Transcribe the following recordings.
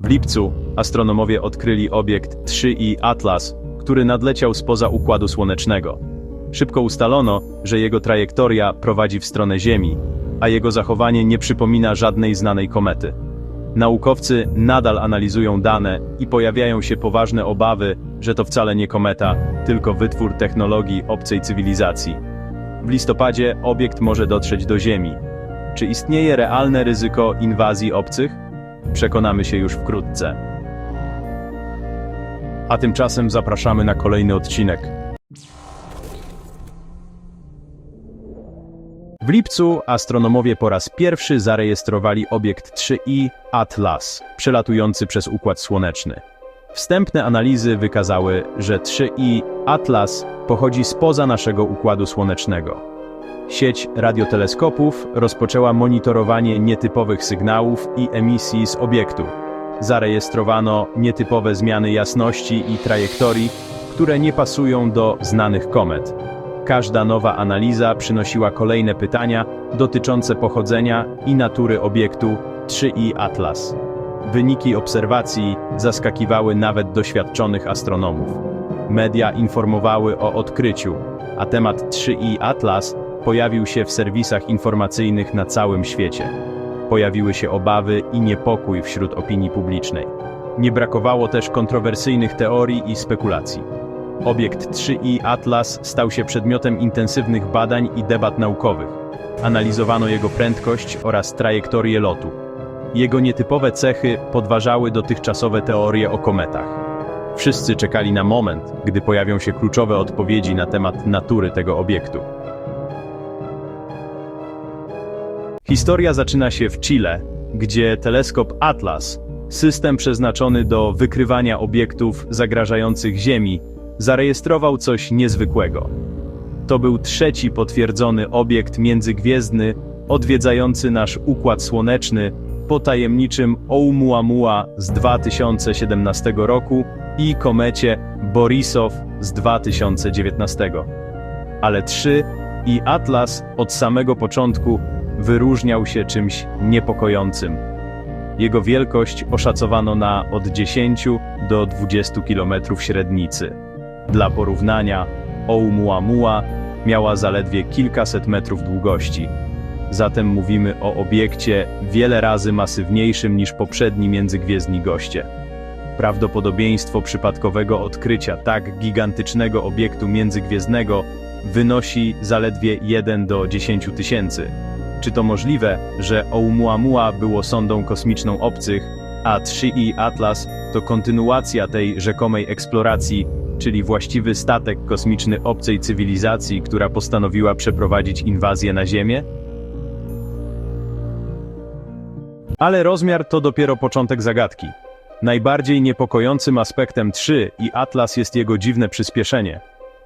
W lipcu astronomowie odkryli obiekt 3I Atlas, który nadleciał spoza Układu Słonecznego. Szybko ustalono, że jego trajektoria prowadzi w stronę Ziemi, a jego zachowanie nie przypomina żadnej znanej komety. Naukowcy nadal analizują dane i pojawiają się poważne obawy, że to wcale nie kometa, tylko wytwór technologii obcej cywilizacji. W listopadzie obiekt może dotrzeć do Ziemi. Czy istnieje realne ryzyko inwazji obcych? Przekonamy się już wkrótce. A tymczasem zapraszamy na kolejny odcinek. W lipcu astronomowie po raz pierwszy zarejestrowali obiekt 3I Atlas, przelatujący przez Układ Słoneczny. Wstępne analizy wykazały, że 3I Atlas pochodzi spoza naszego Układu Słonecznego. Sieć radioteleskopów rozpoczęła monitorowanie nietypowych sygnałów i emisji z obiektu. Zarejestrowano nietypowe zmiany jasności i trajektorii, które nie pasują do znanych komet. Każda nowa analiza przynosiła kolejne pytania dotyczące pochodzenia i natury obiektu 3I Atlas. Wyniki obserwacji zaskakiwały nawet doświadczonych astronomów. Media informowały o odkryciu, a temat 3I Atlas pojawił się w serwisach informacyjnych na całym świecie. Pojawiły się obawy i niepokój wśród opinii publicznej. Nie brakowało też kontrowersyjnych teorii i spekulacji. Obiekt 3I Atlas stał się przedmiotem intensywnych badań i debat naukowych. Analizowano jego prędkość oraz trajektorię lotu. Jego nietypowe cechy podważały dotychczasowe teorie o kometach. Wszyscy czekali na moment, gdy pojawią się kluczowe odpowiedzi na temat natury tego obiektu. Historia zaczyna się w Chile, gdzie teleskop Atlas, system przeznaczony do wykrywania obiektów zagrażających Ziemi, zarejestrował coś niezwykłego. To był trzeci potwierdzony obiekt międzygwiezdny odwiedzający nasz Układ Słoneczny po tajemniczym Oumuamua z 2017 roku i komecie Borisow z 2019. Ale 3 i Atlas od samego początku wyróżniał się czymś niepokojącym. Jego wielkość oszacowano na od 10 do 20 km średnicy. Dla porównania, Oumuamua miała zaledwie kilkaset metrów długości. Zatem mówimy o obiekcie wiele razy masywniejszym niż poprzedni międzygwiezdni goście. Prawdopodobieństwo przypadkowego odkrycia tak gigantycznego obiektu międzygwiezdnego wynosi zaledwie 1 do 10 tysięcy. Czy to możliwe, że Oumuamua było sondą kosmiczną obcych, a 3i Atlas to kontynuacja tej rzekomej eksploracji, czyli właściwy statek kosmiczny obcej cywilizacji, która postanowiła przeprowadzić inwazję na Ziemię? Ale rozmiar to dopiero początek zagadki. Najbardziej niepokojącym aspektem 3 i Atlas jest jego dziwne przyspieszenie.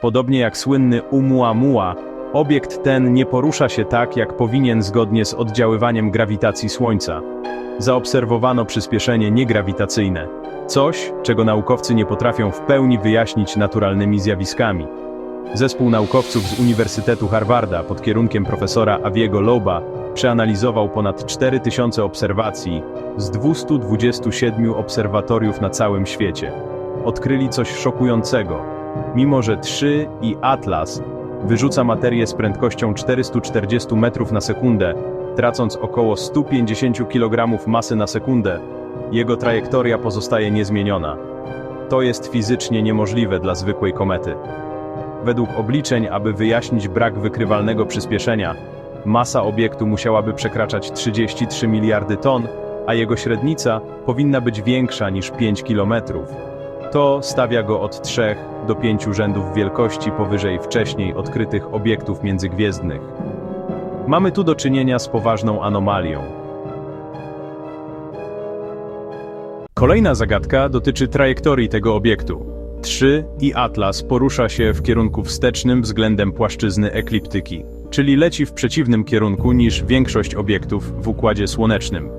Podobnie jak słynny Oumuamua, obiekt ten nie porusza się tak, jak powinien zgodnie z oddziaływaniem grawitacji Słońca. Zaobserwowano przyspieszenie niegrawitacyjne, coś, czego naukowcy nie potrafią w pełni wyjaśnić naturalnymi zjawiskami. Zespół naukowców z Uniwersytetu Harvarda pod kierunkiem profesora Aviego Loba przeanalizował ponad 4000 obserwacji z 227 obserwatoriów na całym świecie. Odkryli coś szokującego. Mimo, że 3 i Atlas wyrzuca materię z prędkością 440 metrów na sekundę, tracąc około 150 kg masy na sekundę, jego trajektoria pozostaje niezmieniona. To jest fizycznie niemożliwe dla zwykłej komety. Według obliczeń, aby wyjaśnić brak wykrywalnego przyspieszenia, masa obiektu musiałaby przekraczać 33 miliardy ton, a jego średnica powinna być większa niż 5 kilometrów. To stawia go od 3 do 5 rzędów wielkości powyżej wcześniej odkrytych obiektów międzygwiezdnych. Mamy tu do czynienia z poważną anomalią. Kolejna zagadka dotyczy trajektorii tego obiektu. 3 i Atlas porusza się w kierunku wstecznym względem płaszczyzny ekliptyki, czyli leci w przeciwnym kierunku niż większość obiektów w Układzie Słonecznym.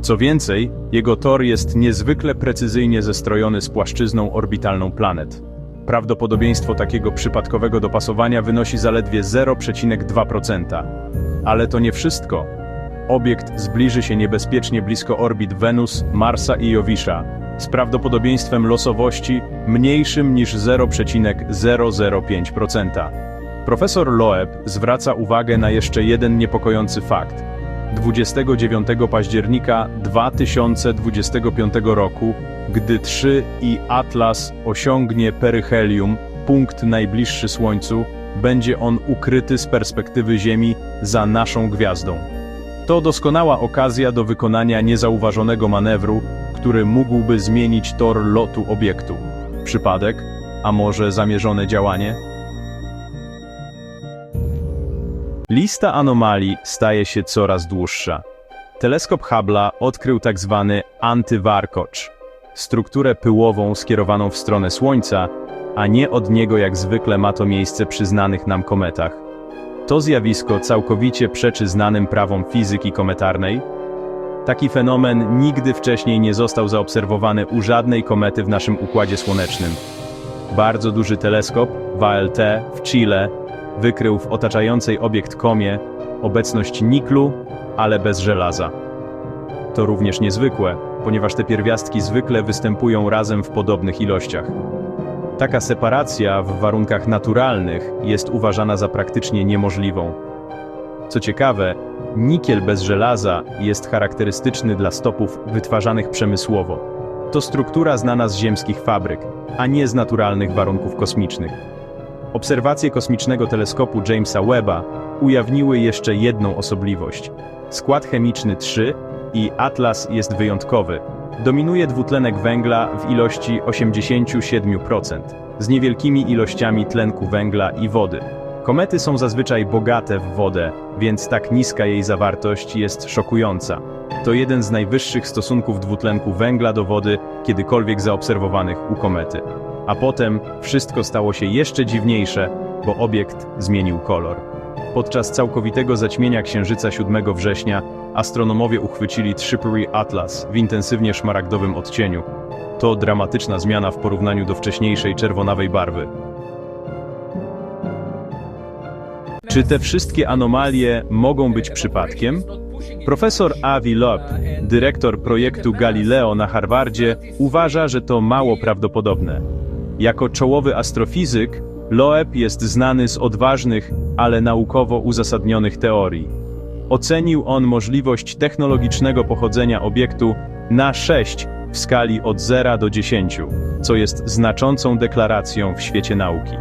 Co więcej, jego tor jest niezwykle precyzyjnie zestrojony z płaszczyzną orbitalną planet. Prawdopodobieństwo takiego przypadkowego dopasowania wynosi zaledwie 0,2%. Ale to nie wszystko. obiekt zbliży się niebezpiecznie blisko orbit Wenus, Marsa i Jowisza, z prawdopodobieństwem losowości mniejszym niż 0,005%. Profesor Loeb zwraca uwagę na jeszcze jeden niepokojący fakt. 29 października 2025 roku, gdy 3 i Atlas osiągnie peryhelium, punkt najbliższy Słońcu, będzie on ukryty z perspektywy Ziemi za naszą gwiazdą. To doskonała okazja do wykonania niezauważonego manewru, który mógłby zmienić tor lotu obiektu. Przypadek, a może zamierzone działanie? Lista anomalii staje się coraz dłuższa. Teleskop Hubble'a odkrył tzw. antywarkocz, strukturę pyłową skierowaną w stronę Słońca, a nie od niego jak zwykle ma to miejsce przy znanych nam kometach. To zjawisko całkowicie przeczy znanym prawom fizyki kometarnej. Taki fenomen nigdy wcześniej nie został zaobserwowany u żadnej komety w naszym Układzie Słonecznym. Bardzo duży teleskop, VLT, w Chile, wykrył w otaczającej obiekt komie obecność niklu, ale bez żelaza. To również niezwykłe, ponieważ te pierwiastki zwykle występują razem w podobnych ilościach. Taka separacja w warunkach naturalnych jest uważana za praktycznie niemożliwą. Co ciekawe, nikiel bez żelaza jest charakterystyczny dla stopów wytwarzanych przemysłowo. To struktura znana z ziemskich fabryk, a nie z naturalnych warunków kosmicznych. Obserwacje kosmicznego teleskopu Jamesa Webba ujawniły jeszcze jedną osobliwość. Skład chemiczny 3 i Atlas jest wyjątkowy. Dominuje dwutlenek węgla w ilości 87%, z niewielkimi ilościami tlenku węgla i wody. Komety są zazwyczaj bogate w wodę, więc tak niska jej zawartość jest szokująca. To jeden z najwyższych stosunków dwutlenku węgla do wody kiedykolwiek zaobserwowanych u komety. A potem wszystko stało się jeszcze dziwniejsze, bo obiekt zmienił kolor. Podczas całkowitego zaćmienia Księżyca 7 września astronomowie uchwycili Tripuri Atlas w intensywnie szmaragdowym odcieniu. To dramatyczna zmiana w porównaniu do wcześniejszej czerwonawej barwy. Czy te wszystkie anomalie mogą być przypadkiem? Profesor Avi Loeb, dyrektor projektu Galileo na Harvardzie, uważa, że to mało prawdopodobne. Jako czołowy astrofizyk, Loeb jest znany z odważnych, ale naukowo uzasadnionych teorii. Ocenił on możliwość technologicznego pochodzenia obiektu na 6 w skali od 0 do 10, co jest znaczącą deklaracją w świecie nauki.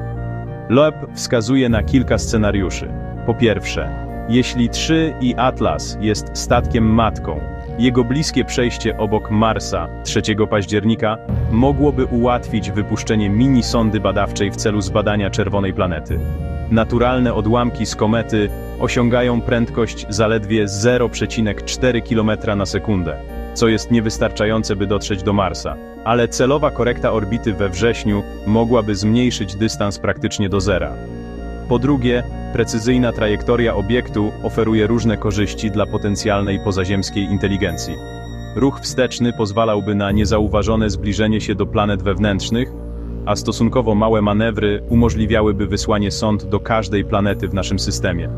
Loeb wskazuje na kilka scenariuszy. Po pierwsze, jeśli 3 i Atlas jest statkiem matką, jego bliskie przejście obok Marsa 3 października mogłoby ułatwić wypuszczenie mini-sondy badawczej w celu zbadania czerwonej planety. Naturalne odłamki z komety osiągają prędkość zaledwie 0,4 km na sekundę, co jest niewystarczające, by dotrzeć do Marsa. Ale celowa korekta orbity we wrześniu mogłaby zmniejszyć dystans praktycznie do zera. Po drugie, precyzyjna trajektoria obiektu oferuje różne korzyści dla potencjalnej pozaziemskiej inteligencji. Ruch wsteczny pozwalałby na niezauważone zbliżenie się do planet wewnętrznych, a stosunkowo małe manewry umożliwiałyby wysłanie sond do każdej planety w naszym systemie.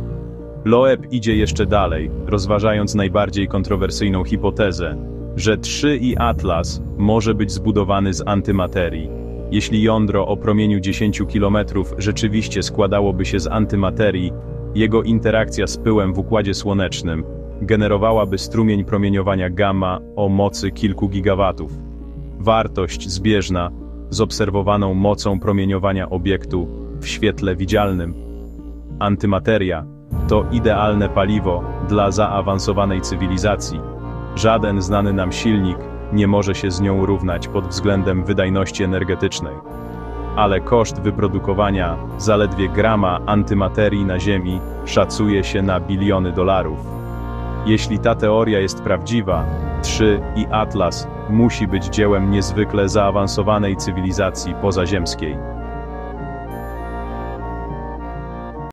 Loeb idzie jeszcze dalej, rozważając najbardziej kontrowersyjną hipotezę, że 3 i Atlas może być zbudowany z antymaterii. Jeśli jądro o promieniu 10 km rzeczywiście składałoby się z antymaterii, jego interakcja z pyłem w Układzie Słonecznym generowałaby strumień promieniowania gamma o mocy kilku gigawatów. Wartość zbieżna z obserwowaną mocą promieniowania obiektu w świetle widzialnym. Antymateria to idealne paliwo dla zaawansowanej cywilizacji. Żaden znany nam silnik nie może się z nią równać pod względem wydajności energetycznej. Ale koszt wyprodukowania zaledwie grama antymaterii na Ziemi szacuje się na biliony dolarów. Jeśli ta teoria jest prawdziwa, 3 i Atlas musi być dziełem niezwykle zaawansowanej cywilizacji pozaziemskiej.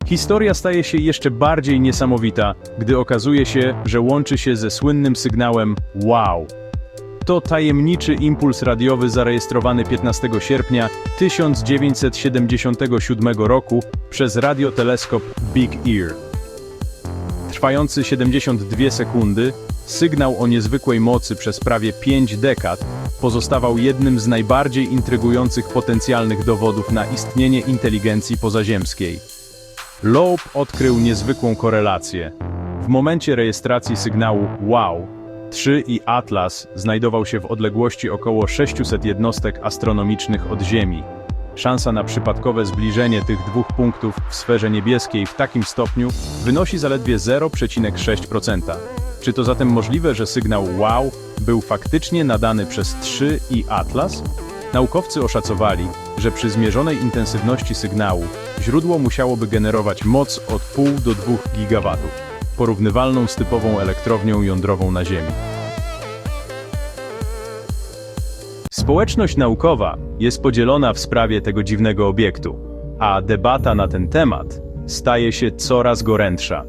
Historia staje się jeszcze bardziej niesamowita, gdy okazuje się, że łączy się ze słynnym sygnałem wow. To tajemniczy impuls radiowy zarejestrowany 15 sierpnia 1977 roku przez radioteleskop Big Ear. trwający 72 sekundy, sygnał o niezwykłej mocy przez prawie 5 dekad, pozostawał jednym z najbardziej intrygujących potencjalnych dowodów na istnienie inteligencji pozaziemskiej. Loeb odkrył niezwykłą korelację. W momencie rejestracji sygnału WOW, 3 i Atlas znajdował się w odległości około 600 jednostek astronomicznych od Ziemi. Szansa na przypadkowe zbliżenie tych dwóch punktów w sferze niebieskiej w takim stopniu wynosi zaledwie 0,6%. Czy to zatem możliwe, że sygnał WOW był faktycznie nadany przez 3 i Atlas? Naukowcy oszacowali, że przy zmierzonej intensywności sygnału źródło musiałoby generować moc od 0,5 do 2 gigawatów, porównywalną z typową elektrownią jądrową na Ziemi. Społeczność naukowa jest podzielona w sprawie tego dziwnego obiektu, a debata na ten temat staje się coraz gorętsza.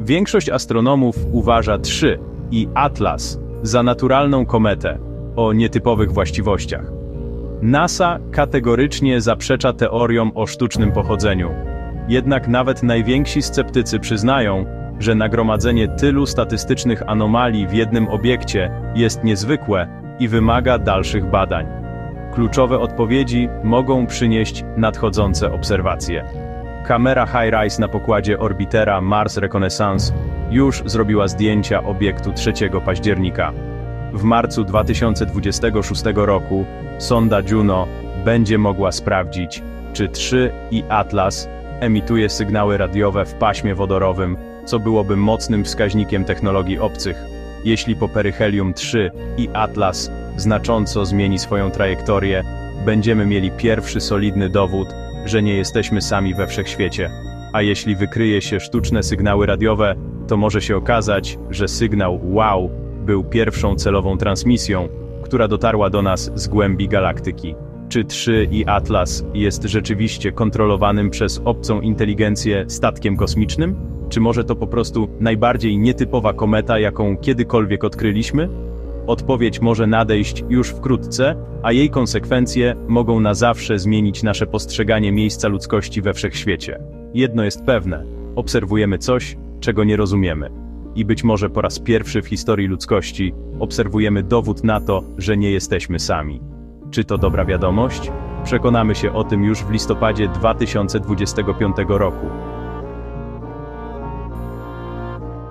Większość astronomów uważa 3 i Atlas za naturalną kometę o nietypowych właściwościach. NASA kategorycznie zaprzecza teoriom o sztucznym pochodzeniu. Jednak nawet najwięksi sceptycy przyznają, że nagromadzenie tylu statystycznych anomalii w jednym obiekcie jest niezwykłe i wymaga dalszych badań. Kluczowe odpowiedzi mogą przynieść nadchodzące obserwacje. Kamera High-Rise na pokładzie orbitera Mars Reconnaissance już zrobiła zdjęcia obiektu 3 października. W marcu 2026 roku sonda Juno będzie mogła sprawdzić, czy 3 i Atlas emituje sygnały radiowe w paśmie wodorowym, co byłoby mocnym wskaźnikiem technologii obcych. Jeśli po peryhelium 3 i Atlas znacząco zmieni swoją trajektorię, będziemy mieli pierwszy solidny dowód, że nie jesteśmy sami we wszechświecie. A jeśli wykryje się sztuczne sygnały radiowe, to może się okazać, że sygnał wow był pierwszą celową transmisją, która dotarła do nas z głębi galaktyki. Czy 3 i Atlas jest rzeczywiście kontrolowanym przez obcą inteligencję statkiem kosmicznym? Czy może to po prostu najbardziej nietypowa kometa, jaką kiedykolwiek odkryliśmy? Odpowiedź może nadejść już wkrótce, a jej konsekwencje mogą na zawsze zmienić nasze postrzeganie miejsca ludzkości we wszechświecie. Jedno jest pewne: obserwujemy coś, czego nie rozumiemy. I być może po raz pierwszy w historii ludzkości obserwujemy dowód na to, że nie jesteśmy sami. Czy to dobra wiadomość? Przekonamy się o tym już w listopadzie 2025 roku.